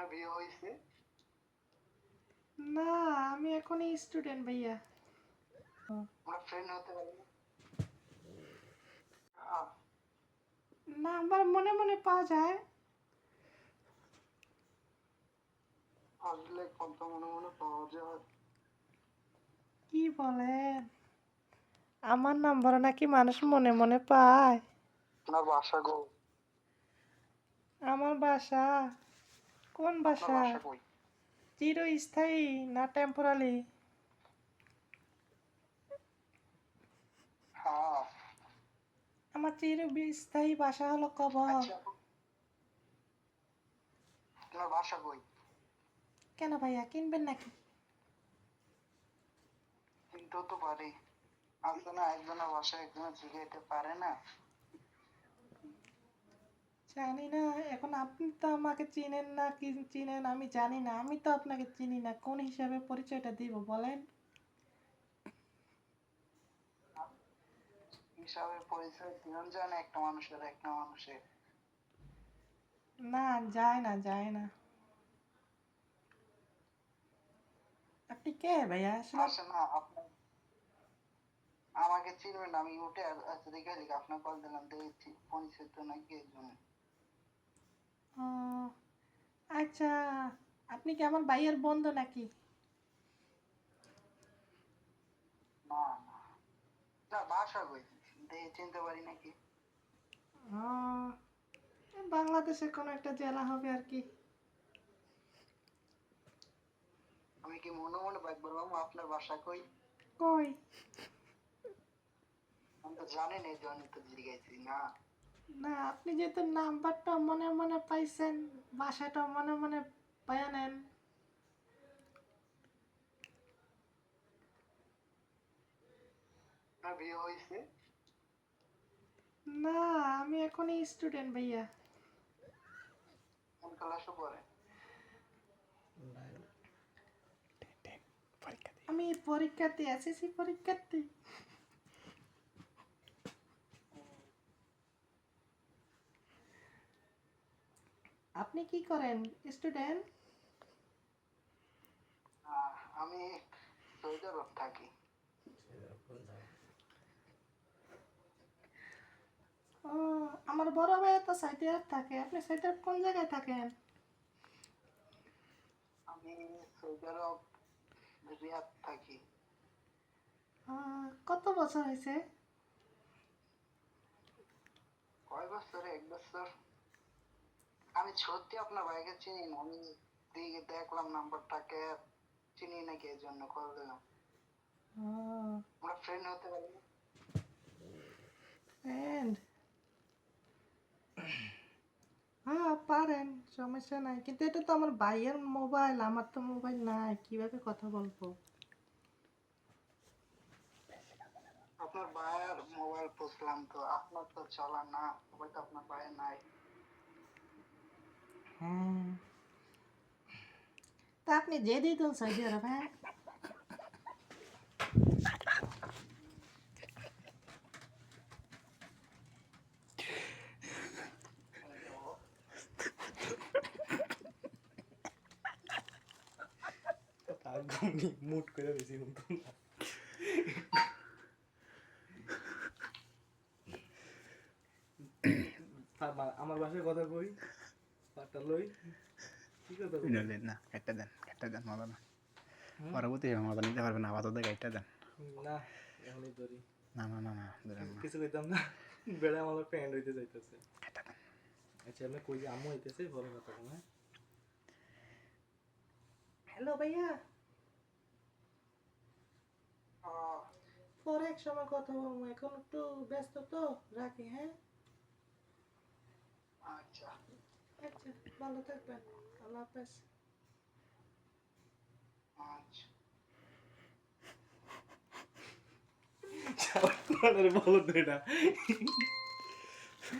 আপনার বিয়ে হয়েছে? না আমি এখনই স্টুডেন্ট ভাইয়া। আমরা ফ্রেন্ড হতে পারি না? আহ, নাম্বার মনে মনে পাওয়া যায়। আসলে কত মনে মনে পাওয়া যায়। কি বলেন? আমার নাম্বার নাকি মানুষ মনে মনে পায়। আপনার বাসা গো আমার বাসা। কোন বাসা চিরস্থায়ী না টেম্পোরারি হ্যাঁ আমার চিরস্থায়ী হলো কবর। আচ্ছা। কই কেন ভাইয়া কিনবেন নাকি? কিনতেও তো পারি। আসলে না একজনের বাসা একজনের জিগাইতে পারে না। জানি না এখন আপনি তো আমাকে চিনেন না কি চিনেন আমি জানি না আমি তো আপনাকে চিনি না কোন হিসাবে পরিচয়টা দিব বলেন? হিসাবে পরিচয় দিন যায় না একটা মানুষের একটা মানুষের। না যায় না যায় না। আপনি কে ভাইয়া? আসলে আসে না আপনার আমাকে চিনবেন আমি উঠে আচ্ছা দেখে আপনার কল দিলাম দেখছি পরিচয় তো নাকি এই জন্য ও, আচ্ছা আপনি কি আমার ভাইয়ের বন্ধু নাকি? না না। না বাসা কই? চিনতে পারি নাকি? বাংলাদেশে কোনো একটা জেলা হবে আর কি। আমি কি মনে মনে বললাম আপনার বাসা কই? কই? আমি তো জানি না এই জন্য তো জিজ্ঞাসি না। না আপনি যেহেতু নাম্বারটা মনে মনে পাইছেন বাসাটা মনে মনে পাইয়া নেন। আপনার বিয়ে হয়েছে না আমি এখনই স্টুডেন্ট ভাইয়া। কোন ক্লাসে পড়ে? আমি পরীক্ষার্থী এসএসসি পরীক্ষার্থী আপনি কি করেন স্টুডেন্ট আমি সৌদি আরব থাকি। ও আমার বড় ভাই তো সাইডে থাকে। আপনি সাইডে কোন জায়গায় থাকেন? আমি সৌদি আরব রিয়াদ থাকি। কত বছর হয়েছে? কয় বছর? এক বছর। আমি সত্যি আপনার ভাইকে চিনি না। আমি দিকে দেখলাম নাম্বারটাকে চিনি নাকি এর জন্য কল দিলাম। আমরা ফ্রেন্ড হতে পারি না? ফ্রেন্ড হ্যাঁ পারেন সমস্যা নাই। কিন্তু এটা তো আমার ভাইয়ের মোবাইল আমার তো মোবাইল নাই। কীভাবে কথা বলব? আপনার ভাইয়ের মোবাইল বুঝলাম তো আপনার তো চলা না মোবাইল তো আপনার ভাইয়ের নাই। হ্যাঁ। তা আপনি যে দিতেন সৌদি আরব হ্যাঁ করে বেশি তার আমার বাসায় কথা কই? পাটটা লই। কি কথা কই? নইলে না কাটটা দেন কাটটা দেন মজা না পরবর্তী মজা নিতে পারবেন আপাতত কাটটা দেন। না এখনই ধরি। না না না না কিছু কইতাম না বেড়া আমার ফ্রেন্ড হইতে যাইতেছে। কাটটা দেন। আচ্ছা আমি কই যে হইতেছে বড় কথা কোনো হ্যালো ভাইয়া। আহ, পরে এক সময় কথা বলব এখন একটু ব্যস্ত তো রাখি হ্যাঁ? আচ্ছা। আচ্ছা ভালো থাকবেন আল্লাহ হাফেজ আচ্ছা বলো তো এটা